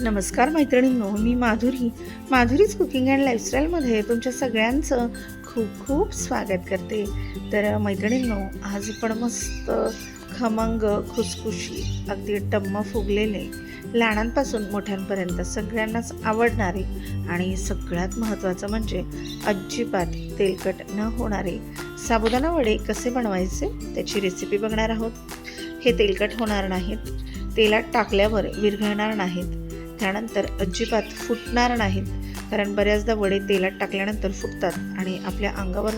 नमस्कार मैत्रिणींनो मी माधुरी. माधुरीच कुकिंग अँड लाईफस्टाईलमध्ये तुमच्या सगळ्यांचं खूप खूप स्वागत करते. तर मैत्रिणींनो आज आपण मस्त खमंग खुसखुशी अगदी टम्म फुगलेले लहानांपासून मोठ्यांपर्यंत सगळ्यांनाच आवडणारे आणि सगळ्यात महत्त्वाचं म्हणजे अजिबात तेलकट न होणारे साबुदाणा वडे कसे बनवायचे त्याची रेसिपी बघणार आहोत. हे तेलकट होणार नाहीत. तेलात टाकल्यावर विरघळणार नाहीत. त्यानंतर अजिबात फुटणार नाहीत. कारण बऱ्याचदा वडे तेलात टाकल्यानंतर फुटतात आणि आपल्या अंगावर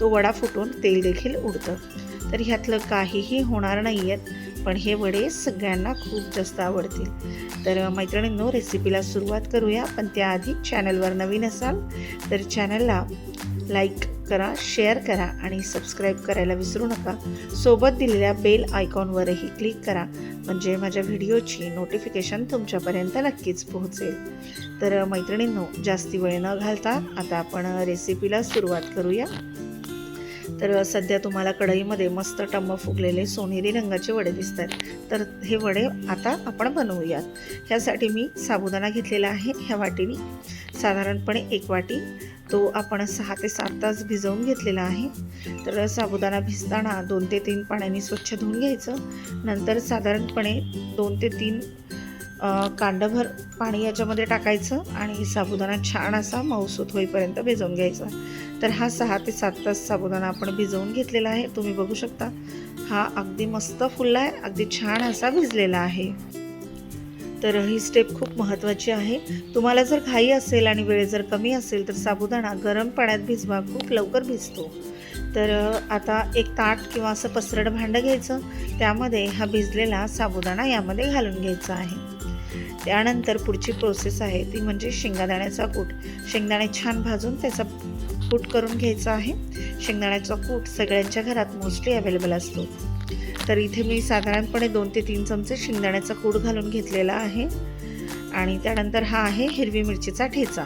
तो वडा फुटून तेल देखील उडतं. तर ह्यातलं काहीही होणार नाही आहेत पण हे वडे सगळ्यांना खूप जास्त आवडतील. तर मैत्रिणींनो रेसिपीला सुरुवात करूया. पण त्याआधी चॅनलवर नवीन असाल तर चॅनलला लाईक करा शेअर करा आणि सबस्क्राईब करायला विसरू नका. सोबत दिलेल्या बेल आयकॉनवरही क्लिक करा म्हणजे माझ्या व्हिडिओची नोटिफिकेशन तुमच्यापर्यंत नक्कीच पोहोचेल. तर मैत्रिणींनो जास्ती वेळ न घालता आता आपण रेसिपीला सुरुवात करूया. तर सध्या तुम्हाला कढईमध्ये मस्त टम्म फुगलेले सोनेरी रंगाचे वडे दिसत आहेत तर हे वडे आता आपण बनवूयात. ह्यासाठी मी साबुदाणा घेतलेला आहे ह्या वाटीने. साधारणपणे एक वाटी. तो आपण सहा ते सात तास भिजवून घेतलेला आहे. तर साबुदाणा भिजताना दोन ते तीन पाण्याने स्वच्छ धुवून घ्यायचं. नंतर साधारणपणे दोन ते तीन कांडभर पाणी याच्यामध्ये टाकायचं आणि साबुदाणा छान असा मऊसूत होईपर्यंत भिजवून घ्यायचा. तर हा सहा ते सात तास साबुदाणा आपण भिजवून घेतलेला आहे. तुम्ही बघू शकता हा अगदी मस्त फुलला आहे अगदी छान असा भिजलेला आहे. तर ही स्टेप खूप महत्त्वाची आहे. तुम्हाला जर घाई असेल आणि वेळ जर कमी असेल तर साबुदाणा गरम पाण्यात भिजवा खूप लवकर भिजतो. तर आता एक ताट किंवा असं पसरड भांडं घ्यायचं. त्यामध्ये हा भिजलेला साबुदाणा यामध्ये घालून घ्यायचा आहे. त्यानंतर पुढची प्रोसेस आहे ती म्हणजे शेंगादाण्याचा कूट. शेंगदाणे छान भाजून त्याचा कूट करून घ्यायचा आहे. शेंगदाण्याचा कूट सगळ्यांच्या घरात मोस्टली अवेलेबल असतो. तर इथे मी साधारणपणे दोन ते तीन चमचे शेंगदाण्याचा कूट घालून घेतलेला आहे. आणि त्यानंतर हा आहे हिरवी मिरचीचा ठेचा.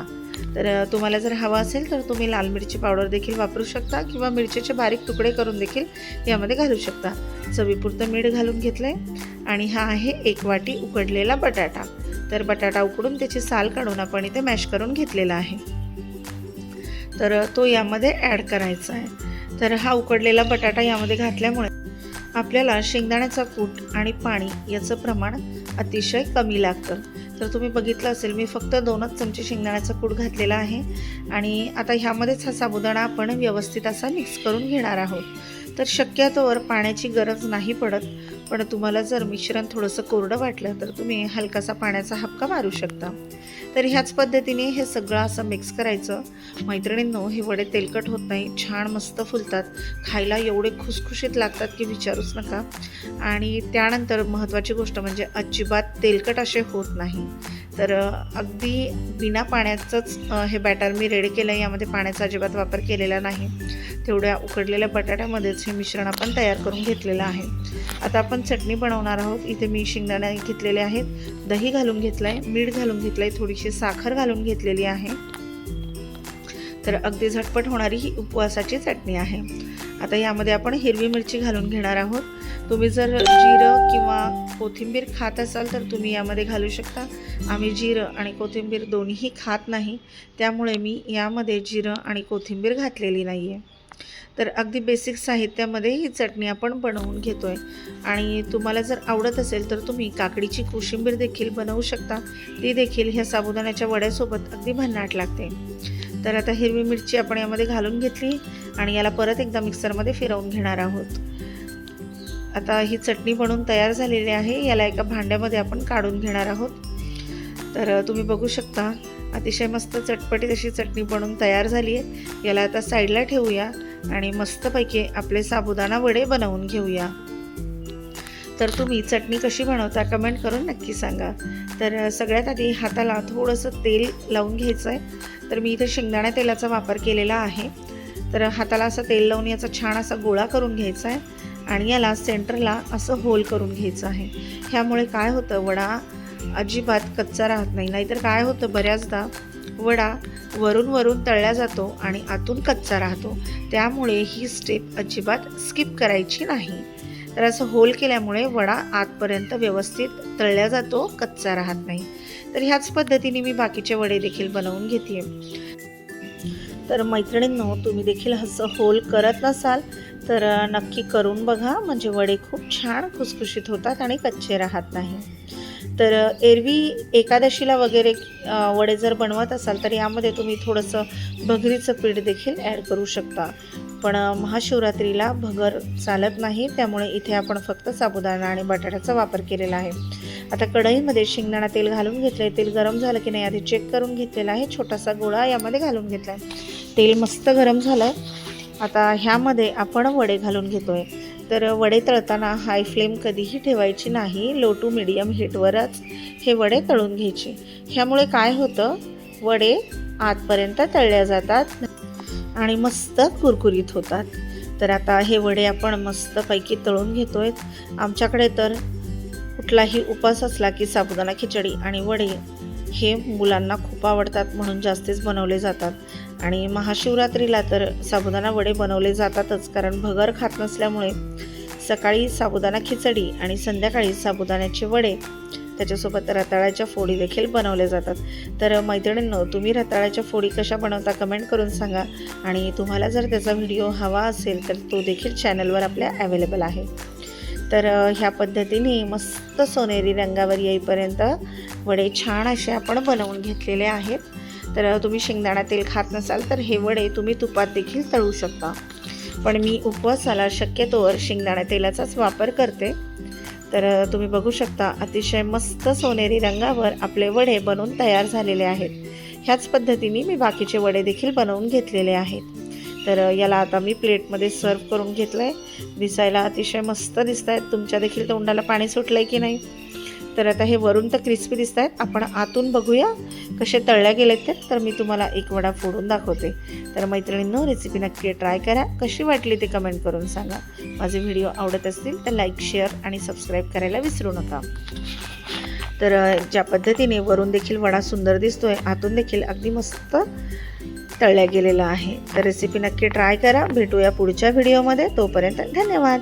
तर तुम्हाला जर हवा असेल तर तुम्ही लाल मिरची पावडर देखील वापरू शकता किंवा मिरचीचे बारीक तुकडे करून देखील यामध्ये घालू शकता. चवीपुरतं मीठ घालून घेतलं आहे आणि हा आहे एक वाटी उकडलेला बटाटा. तर बटाटा उकडून त्याची साल काढून आपण इथे मॅश करून घेतलेला आहे. तर तो यामध्ये ॲड करायचा आहे. तर हा उकडलेला बटाटा यामध्ये घातल्यामुळे आपल्याला शेंगदाण्याचा कूट आणि पाणी याचं प्रमाण अतिशय कमी लागतं. तर तुम्ही बघितलं असेल मी फक्त दोनच चमचे शेंगदाण्याचा कूट घातलेला आहे. आणि आता ह्यामध्येच हा साबुदाणा आपण व्यवस्थित असा मिक्स करून घेणार आहोत. तर शक्यतोवर पाण्याची गरज नाही पडत. पण तुम्हाला जर मिश्रण थोडंसं कोरडं वाटलं तर तुम्ही हलकासा पाण्याचा हपका मारू शकता. तर ह्याच पद्धतीने हे सगळं असं मिक्स करायचं. मैत्रिणींनो हे वडे तेलकट होत नाही छान मस्त फुलतात. खायला एवढे खुसखुशीत लागतात की विचारूच नका. आणि त्यानंतर महत्त्वाची गोष्ट म्हणजे अजिबात तेलकट असे होत नाही. तर अगदी बिना पाण्याचंच हे बॅटर मी रेडी केलं आहे यामध्ये पाण्याचा अजिबात वापर केलेला नाही. तेवढ्या उकडलेल्या बटाट्यामध्येच हे मिश्रण आपण तयार करून घेतलेलं आहे. आता आपण चटणी बनवणार आहोत. इथे मी शेंगदाणे घेतलेले आहेत. दही घालून घेतलं आहे मीठ घालून घेतलं आहे थोडीशी साखर घालून घेतलेली आहे. तर अगदी झटपट होणारी ही उपवासाची चटणी आहे. आता यामध्ये आपण हिरवी मिरची घालून घेणार आहोत. तुम्ही जर जिरं किंवा कोथिंबीर खात असाल तर तुम्ही यामध्ये घालू शकता. आम्ही जिरं आणि कोथिंबीर दोन्हीही खात नाही. त्यामुळे मी यामध्ये जिरं आणि कोथिंबीर घातलेली नाही आहे तर अगदी बेसिक साहित्यामध्ये ही चटणी आपण बनवून घेतो आहे आणि तुम्हाला जर आवडत असेल तर तुम्ही काकडीची कोशिंबीर देखील बनवू शकता. ती देखील ह्या साबुदाण्याच्या वड्यासोबत अगदी भन्नाट लागते. तर आता हिरवी मिरची आपण यामध्ये घालून घेतली आणि याला परत एकदा मिक्सरमध्ये फिरवून घेणार आहोत. आता ही चटणी बनवून तयार झालेली आहे. याला एका भांड्यामध्ये आपण काढून घेणार आहोत. तर तुम्ही बघू शकता अतिशय मस्त चटपटीत अशी चटणी बनवून तयार झाली आहे. याला आता साईडला ठेवूया आणि मस्तपैकी आपले साबुदाणा वडे बनवून घेऊया. तर तुम्ही चटणी कशी बनवता कमेंट करून नक्की सांगा. तर सगळ्यात आधी हाताला थोडंसं तेल लावून घ्यायचं आहे तर मी इथे शेंगदाणा तेलाचा वापर केलेला आहे. तर हाताला असं तेल लावून याचा छान असा गोळा करून घ्यायचा आहे आणि याला सेंटरला असं होल करून घ्यायचं आहे. ह्यामुळे काय होतं वडा अजिबात कच्चा राहत नाही. नाहीतर काय होतं बऱ्याचदा वडा वरून वरून तळला जातो आणि आतून कच्चा राहतो. त्यामुळे ही स्टेप अजिबात स्किप करायची नाही. तर असं होल केल्यामुळे वडा आतपर्यंत व्यवस्थित तळला जातो कच्चा राहत नाही. तर ह्याच पद्धतीने मी बाकीचे वडे देखील बनवून घेते तर मैत्रिणींनो तुम्ही देखील असं होल करत नसाल तर नक्की करून बघा. म्हणजे वडे खूप छान खुसखुशीत होतात आणि कच्चे राहत नाही. तर एरवी एकादशीला वगैरे वडे जर बनवत असाल तर यामध्ये तुम्ही थोडंसं भगरीचं पीठ देखील ॲड करू शकता. पण महाशिवरात्रीला भगर चालत नाही. त्यामुळे इथे आपण फक्त साबुदाणा आणि बटाट्याचा वापर केलेला आहे. आता कढईमध्ये शेंगदाणा तेल घालून घेतलं आहे तेल गरम झालं की नाही आधी चेक करून घेतलेला आहे. छोटासा गोळा यामध्ये घालून घेतला आहे तेल मस्त गरम झालं आता ह्यामध्ये आपण वडे घालून घेतो आहे तर वडे तळताना हाय फ्लेम कधीही ठेवायची नाही. लो टू मिडियम हीटवरच हे वडे तळून घ्यायचे. ह्यामुळे काय होतं? वडे आतपर्यंत तळल्या जातात. आणि मस्त कुरकुरीत होतात. तर आता हे वडे आपण मस्तपैकी तळून घेतो आहेत आमच्याकडे तर कुठलाही उपास असला की साबुदाणा खिचडी आणि वडे हे मुलांना खूप आवडतात म्हणून जास्तीच बनवले जातात. आणि महाशिवरात्रीला तर साबुदाणा वडे बनवले जातातच कारण भगर खात नसल्यामुळे सकाळी साबुदाणा खिचडी आणि संध्याकाळी साबुदाण्याचे वडे त्याच्यासोबत रताळ्याच्या फोडी देखील बनवल्या जातात. तर मैत्रिणींनो तुम्ही रताळ्याच्या फोडी कशा बनवता कमेंट करून सांगा. आणि तुम्हाला जर त्याचा व्हिडिओ हवा असेल तर तो देखील चॅनलवर आपल्या अवेलेबल आहे. तर ह्या पद्धतीने मस्त सोनेरी रंगावर येईपर्यंत वडे छान असे आपण बनवून घेतलेले आहेत. तर तुम्ही शेंगदाणा तेल खात नसाल तर हे वडे तुम्ही तुपात देखील तळू शकता. पण मी उपवासाला शक्यतोवर शेंगदाणा तेलाचाच वापर करते. तर तुम्ही बघू शकता अतिशय मस्त सोनेरी रंगावर आपले वडे बनवून तयार झालेले आहेत. ह्याच पद्धतीने मी बाकीचे वडे देखील बनवून घेतलेले आहेत. तर याला आता मी प्लेटमध्ये सर्व करून घेतलं आहे दिसायला अतिशय मस्त दिसत आहेत तुमच्या देखील तोंडाला पाणी सुटलं आहे की नाही? तर आता हे वरून तर क्रिस्पी दिसत आहेत आपण आतून बघूया कसे तळल्या गेलेत ते. तर मी तुम्हाला एक वडा फोडून दाखवते. तर मैत्रिणींनो रेसिपी नक्की ट्राय करा. कशी वाटली ते कमेंट करून सांगा. माझे व्हिडिओ आवडत असतील तर लाईक शेअर आणि सबस्क्राईब करायला विसरू नका. तर ज्या पद्धतीने वरून देखील वडा सुंदर दिसतोय आतून देखील अगदी मस्त तळल्या गेलेला आहे. तर रेसिपी नक्की ट्राय करा. भेटूया पुढच्या व्हिडिओमध्ये तोपर्यंत धन्यवाद.